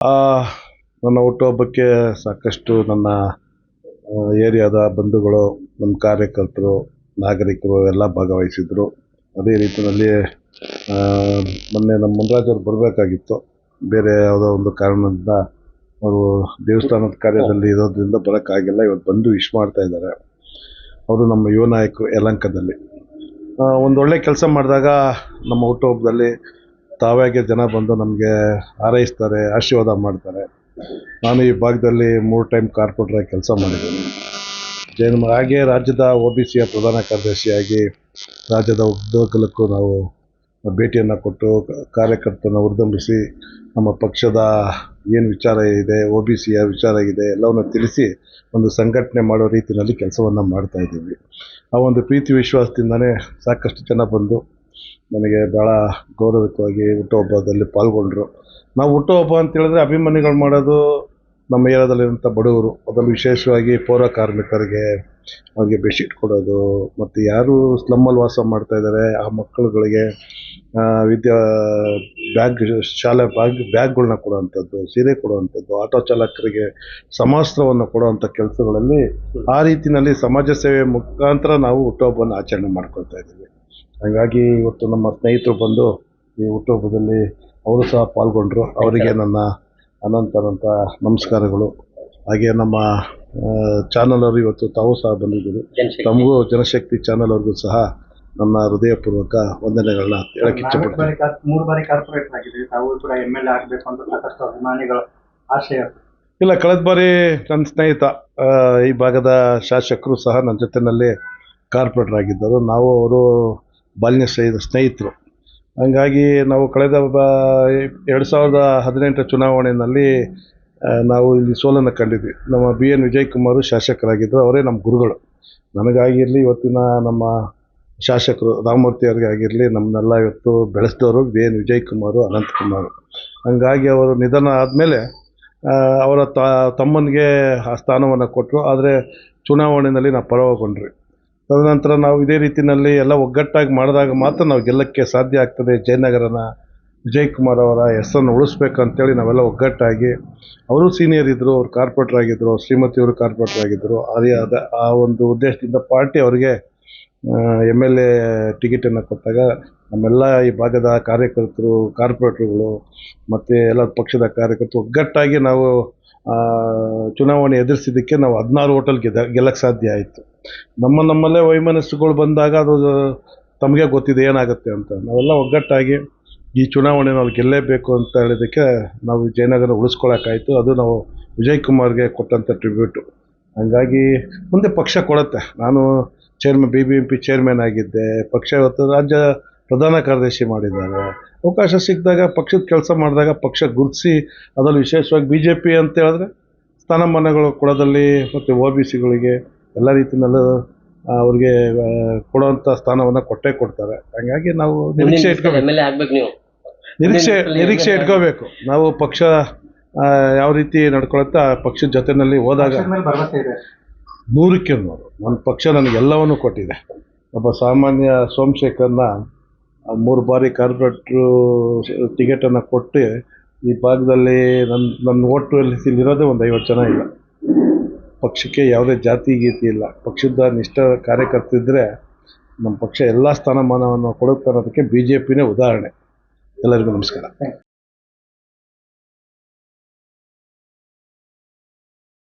ಆ, ನನ್ನ ಹುಟ್ಟುಹಬ್ಬಕ್ಕೆ ಸಾಕಷ್ಟು ನನ್ನ ಏರಿಯಾದ ಬಂಧುಗಳು ನಮ್ಮ ಕಾರ್ಯಕರ್ತರು ನಾಗರಿಕರು ಎಲ್ಲ ಭಾಗವಹಿಸಿದ್ರು. ಅದೇ ರೀತಿಯಲ್ಲಿ ಮೊನ್ನೆ ನಮ್ಮ ಮುನ್ರಾಜವ್ರು ಬರಬೇಕಾಗಿತ್ತು. ಬೇರೆ ಯಾವುದೋ ಒಂದು ಕಾರಣದಿಂದ ಅವರು ದೇವಸ್ಥಾನದ ಕಾರ್ಯದಲ್ಲಿ ಇರೋದ್ರಿಂದ ಬರೋಕ್ಕಾಗಿಲ್ಲ. ಇವತ್ತು ಬಂದು ವಿಶ್ ಮಾಡ್ತಾ ಇದ್ದಾರೆ. ಅವರು ನಮ್ಮ ಯುವ ನಾಯಕರು ಯಲಂಕದಲ್ಲಿ. ಒಂದೊಳ್ಳೆ ಕೆಲಸ ಮಾಡಿದಾಗ ನಮ್ಮ ಹುಟ್ಟುಹಬ್ಬದಲ್ಲಿ ತಾವಾಗೆ ಜನ ಬಂದು ನಮಗೆ ಹಾರೈಸ್ತಾರೆ, ಆಶೀರ್ವಾದ ಮಾಡ್ತಾರೆ. ನಾನು ಈ ಭಾಗದಲ್ಲಿ ಮೂರು ಟೈಮ್ ಕಾರ್ಪೊರೇಟ್ರಾಗಿ ಕೆಲಸ ಮಾಡಿದ್ದೀನಿ. ಜೈನ್ ಹಾಗೆ ರಾಜ್ಯದ ಒ ಬಿ ಸಿಯ ಪ್ರಧಾನ ಕಾರ್ಯದರ್ಶಿಯಾಗಿ ರಾಜ್ಯದ ಉದ್ಯೋಗಕ್ಕೂ ನಾವು ಭೇಟಿಯನ್ನು ಕೊಟ್ಟು ಕಾರ್ಯಕರ್ತನ ಹುರಿದುಂಬಿಸಿ ನಮ್ಮ ಪಕ್ಷದ ಏನು ವಿಚಾರ ಇದೆ ಒ ಬಿ ಸಿಯ ವಿಚಾರ ಇದೆ ಎಲ್ಲವನ್ನು ತಿಳಿಸಿ ಒಂದು ಸಂಘಟನೆ ಮಾಡೋ ರೀತಿಯಲ್ಲಿ ಕೆಲಸವನ್ನು ಮಾಡ್ತಾಯಿದ್ದೀವಿ ಆ ಒಂದು ಪ್ರೀತಿ ವಿಶ್ವಾಸದಿಂದನೇ ಸಾಕಷ್ಟು ಜನ ಬಂದು ನನಗೆ ಭಾಳ ಗೌರವಿತವಾಗಿ ಹುಟ್ಟುಹಬ್ಬದಲ್ಲಿ ಪಾಲ್ಗೊಂಡರು. ನಾವು ಹುಟ್ಟುಹಬ್ಬ ಅಂತೇಳಿದ್ರೆ ಅಭಿಮಾನಿಗಳು ಮಾಡೋದು ನಮ್ಮ ಏರಿಯಾದಲ್ಲಿರುವಂಥ ಬಡವರು ಅದರಲ್ಲೂ ವಿಶೇಷವಾಗಿ ಪೌರ ಕಾರ್ಮಿಕರಿಗೆ ಅವ್ರಿಗೆ ಬೆಡ್ಶೀಟ್ ಕೊಡೋದು, ಮತ್ತು ಯಾರು ಸ್ಲಮ್ಮಲ್ಲಿ ವಾಸ ಮಾಡ್ತಾ ಇದ್ದಾರೆ ಆ ಮಕ್ಕಳುಗಳಿಗೆ ವಿದ್ಯಾ ಬ್ಯಾಗ್ ಶಾಲೆ ಬ್ಯಾಗ್ ಬ್ಯಾಗ್ಗಳನ್ನ ಕೊಡುವಂಥದ್ದು, ಸೀರೆ ಕೊಡುವಂಥದ್ದು, ಆಟೋ ಚಾಲಕರಿಗೆ ಸಮವಸ್ತ್ರವನ್ನು ಕೊಡುವಂಥ ಕೆಲಸಗಳಲ್ಲಿ ಆ ರೀತಿಯಲ್ಲಿ ಸಮಾಜ ಸೇವೆ ಮುಖಾಂತರ ನಾವು ಹುಟ್ಟುಹಬ್ಬವನ್ನು ಆಚರಣೆ ಮಾಡ್ಕೊಳ್ತಾ ಇದ್ದೀವಿ. ಹಾಗಾಗಿ ಇವತ್ತು ನಮ್ಮ ಸ್ನೇಹಿತರು ಬಂದು ಈ ಹುಟ್ಟುಹಬ್ಬದಲ್ಲಿ ಅವರು ಸಹ ಪಾಲ್ಗೊಂಡ್ರು. ಅವರಿಗೆ ನನ್ನ ಅನಂತ ಅನಂತ ನಮಸ್ಕಾರಗಳು. ಹಾಗೆ ನಮ್ಮ ಚಾನಲ್ ಅವರು ಇವತ್ತು ತಾವು ಸಹ ಬಂದಿದ್ದೀರಿ. ತಮಗೂ ಜನಶಕ್ತಿ ಚಾನಲ್ ಅವ್ರಿಗೂ ಸಹ ನನ್ನ ಹೃದಯಪೂರ್ವಕ ವಂದನೆಗಳನ್ನ ಹೇಳಕ್ಕೆ ಮೂರು ಬಾರಿ ಕಾರ್ಪೊರೇಟ್ ಆಗಿದ್ದೀವಿ ತಾವು ಕೂಡ ಎಂ ಎಲ್ ಎ ಆಗಬೇಕು ಅಂತ ಸಾಕಷ್ಟು ಅಭಿಮಾನಿಗಳ ಆಶಯ ಇಲ್ಲ ಕಳೆದ ಬಾರಿ ನನ್ನ ಸ್ನೇಹಿತ ಈ ಭಾಗದ ಶಾಸಕರು ಸಹ ನನ್ನ ಜೊತೆಯಲ್ಲಿ ಕಾರ್ಪೊರೇಟರ್ ಆಗಿದ್ದರು. ನಾವು ಅವರು ಬಾಲ್ಯ ಸ್ನೇಹಿತ ಸ್ನೇಹಿತರು. ಹಂಗಾಗಿ ನಾವು ಕಳೆದ ಬ ಎರಡು ಸಾವಿರದ ಹದಿನೆಂಟರ ಚುನಾವಣೆಯಲ್ಲಿ ನಾವು ಇಲ್ಲಿ ಸೋಲನ್ನು ಕಂಡಿದ್ವಿ. ನಮ್ಮ ಬಿ ಎನ್ ವಿಜಯ್ ಕುಮಾರ್ ಶಾಸಕರಾಗಿದ್ದರು ಅವರೇ ನಮ್ಮ ಗುರುಗಳು. ನನಗಾಗಿರಲಿ ಇವತ್ತಿನ ನಮ್ಮ ಶಾಸಕರು ರಾಮಮೂರ್ತಿ ಅವ್ರಿಗೆ ಆಗಿರಲಿ, ನಮ್ಮನ್ನೆಲ್ಲ ಇವತ್ತು ಬೆಳೆಸಿದವರು ಬಿ ಎನ್ ವಿಜಯ್ ಕುಮಾರು ಅನಂತಕುಮಾರ್. ಹಂಗಾಗಿ ಅವರು ನಿಧನ ಆದಮೇಲೆ ಅವರ ತ, ತಮ್ಮನಿಗೆ ಆ ಸ್ಥಾನವನ್ನು ಕೊಟ್ಟರು ಆದರೆ ಚುನಾವಣೆಯಲ್ಲಿ ನಾವು ಪರವಾಗೊಂಡ್ರಿ. ತದನಂತರ ನಾವು ಇದೇ ರೀತಿಯಲ್ಲಿ ಎಲ್ಲ ಒಗ್ಗಟ್ಟಾಗಿ ಮಾಡಿದಾಗ ಮಾತ್ರ ನಾವು ಗೆಲ್ಲಕ್ಕೆ ಸಾಧ್ಯ ಆಗ್ತದೆ. ಜಯನಗರನ ವಿಜಯ್ ಕುಮಾರ್ ಅವರ ಹೆಸರನ್ನು ಉಳಿಸ್ಬೇಕಂತೇಳಿ ನಾವೆಲ್ಲ ಒಗ್ಗಟ್ಟಾಗಿ, ಅವರು ಸೀನಿಯರ್ ಇದ್ದರು ಅವ್ರು ಕಾರ್ಪೊರೇಟರ್ ಆಗಿದ್ದರು ಶ್ರೀಮತಿಯವರು ಕಾರ್ಪೊರೇಟರ್ ಆಗಿದ್ದರು ಅದೇ ಅದ ಆ ಒಂದು ಉದ್ದೇಶದಿಂದ ಪಾರ್ಟಿ ಅವರಿಗೆ ಎಂ ಎಲ್ ಎ ಟಿಕೆಟನ್ನು ಕೊಟ್ಟಾಗ ನಮ್ಮೆಲ್ಲ ಈ ಭಾಗದ ಕಾರ್ಯಕರ್ತರು, ಕಾರ್ಪೊರೇಟ್ರುಗಳು ಮತ್ತು ಎಲ್ಲ ಪಕ್ಷದ ಕಾರ್ಯಕರ್ತರು ಒಗ್ಗಟ್ಟಾಗಿ ನಾವು ಚುನಾವಣೆ ಎದುರಿಸಿದ್ದಕ್ಕೆ ನಾವು ಹದಿನಾರು ಹೋಟೆಲ್ ಗೆದ್ದ ಗೆಲ್ಲಕ್ಕೆ ಸಾಧ್ಯ ಆಯಿತು. ನಮ್ಮ ನಮ್ಮಲ್ಲೇ ವೈಮನಸ್ಸುಗಳು ಬಂದಾಗ ಅದು, ತಮಗೆ ಗೊತ್ತಿದೆ ಏನಾಗುತ್ತೆ ಅಂತ. ನಾವೆಲ್ಲ ಒಗ್ಗಟ್ಟಾಗಿ ಈ ಚುನಾವಣೆ ನಾವು ಗೆಲ್ಲೇಬೇಕು ಅಂತ ಹೇಳಿದ್ದಕ್ಕೆ ನಾವು ಜಯನಗರ ಉಳಿಸ್ಕೊಳಕ್ಕಾಯಿತು. ಅದು ನಾವು ವಿಜಯ್ ಕುಮಾರ್ಗೆ ಕೊಟ್ಟಂಥ ಟ್ರಿಬ್ಯೂಟು ಹಂಗಾಗಿ ಮುಂದೆ ಪಕ್ಷ ಕೊಡುತ್ತೆ. ನಾನು chairman B B M P chairman ಆಗಿದ್ದೆ. ಪಕ್ಷ ಇವತ್ತು ರಾಜ್ಯ ಪ್ರಧಾನ ಕಾರ್ಯದರ್ಶಿ ಮಾಡಿದ್ದಾರೆ. ಅವಕಾಶ ಸಿಕ್ಕಿದಾಗ ಪಕ್ಷದ ಕೆಲಸ ಮಾಡಿದಾಗ ಪಕ್ಷ ಗುರುತಿಸಿ ಅದರಲ್ಲಿ ವಿಶೇಷವಾಗಿ ಬಿ ಜೆ ಪಿ ಅಂತ ಹೇಳಿದ್ರೆ ಸ್ಥಾನಮಾನಗಳು ಕೊಡೋದಲ್ಲಿ ಮತ್ತು ಒ ಬಿ ಸಿಗಳಿಗೆ ಎಲ್ಲ ರೀತಿಯಲ್ಲೂ ಅವ್ರಿಗೆ ಕೊಡುವಂತ ಸ್ಥಾನವನ್ನ ಕೊಟ್ಟೇ ಕೊಡ್ತಾರೆ. ಹಾಗಾಗಿ ನಾವು ನಿರೀಕ್ಷೆ ಇಟ್ಕೋಬೇಕು. ನೀವು. ನಿರೀಕ್ಷೆ ನಿರೀಕ್ಷೆ ಇಟ್ಕೋಬೇಕು. ನಾವು ಪಕ್ಷ ಯಾವ ರೀತಿ ನಡ್ಕೊಳುತ್ತೆ ಆ ಪಕ್ಷದ ಜೊತೆಯಲ್ಲಿ ಹೋದಾಗ ನೂರಕ್ಕೆ ನೂರು. ನನ್ನ ಪಕ್ಷ ನನಗೆಲ್ಲವನ್ನು ಕೊಟ್ಟಿದೆ. ಒಬ್ಬ ಸಾಮಾನ್ಯ ಸೋಮಶೇಖರ್ನ ಮೂರು ಬಾರಿ ಕಾರ್ಪೊರೇಟ್ರು ಟಿಕೆಟನ್ನು ಕೊಟ್ಟು ಈ ಭಾಗದಲ್ಲಿ ನನ್ನ ನನ್ನ ಓಟು ಇರೋದೇ ಒಂದು ಐವತ್ತು ಜನ ಇಲ್ಲ. ಪಕ್ಷಕ್ಕೆ ಯಾವುದೇ ಜಾತಿ ಗೀತಿ ಇಲ್ಲ. ಪಕ್ಷದ ನಿಷ್ಠ ಕಾರ್ಯಕರ್ತಿದ್ರೆ ನಮ್ಮ ಪಕ್ಷ ಎಲ್ಲ ಸ್ಥಾನಮಾನವನ್ನು ಕೊಡುತ್ತೆ ಅನ್ನೋದಕ್ಕೆ ಬಿ ಜೆ ಪಿನೇ ಉದಾಹರಣೆ. ಎಲ್ಲರಿಗೂ ನಮಸ್ಕಾರ.